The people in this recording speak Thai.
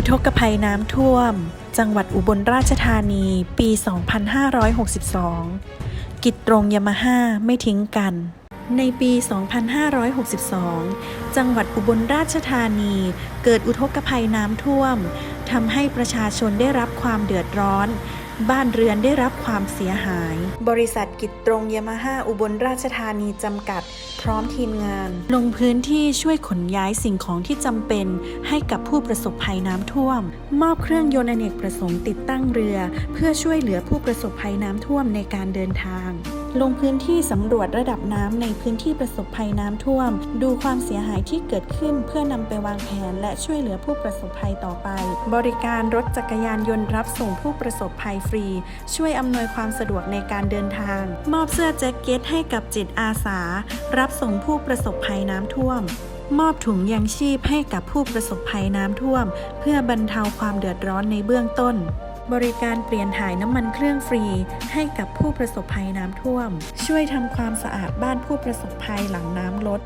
อุทกภัยน้ำท่วม จังหวัดอุบลราชธานี ปี 2562 กิจตรงยามาฮ่าไม่ทิ้งกัน ในปี 2562 จังหวัดอุบลราชธานี เกิดอุทกภัยน้ำท่วม ทำให้ประชาชนได้รับความเดือดร้อน บ้านเรือนได้รับความเสียหาย บริษัทกิจตรงยามาฮ่าอุบลราชธานีจำกัด พร้อมทีมงาน ลงพื้นที่ช่วยขนย้ายสิ่งของที่จำเป็น ให้กับผู้ประสบภัยน้ำท่วม มอบเครื่องยนต์อเนกประสงค์ติดตั้งเรือ เพื่อช่วยเหลือผู้ประสบภัยน้ำท่วมในการเดินทางลงพื้นที่สำรวจระดับน้ำในพื้นที่ประสบภัยน้ำท่วม ดูความเสียหายที่เกิดขึ้นเพื่อนำไปวางแผน และช่วยเหลือผู้ประสบภัยต่อไป บริการรถจักรยานยนต์รับส่งผู้ประสบภัยฟรี ช่วยอำนวยความสะดวกในการเดินทาง มอบเสื้อแจ็คเก็ตให้กับจิตอาสา รับส่งผู้ประสบภัยน้ำท่วม มอบถุงยางชีพให้กับผู้ประสบภัยน้ำท่วม เพื่อบรรเทาความเดือดร้อนในเบื้องต้นบริการเปลี่ยนถ่ายน้ำมันเครื่องฟรี ให้กับผู้ประสบภัยน้ำท่วม ช่วยทำความสะอาดบ้านผู้ประสบภัยหลังน้ำลด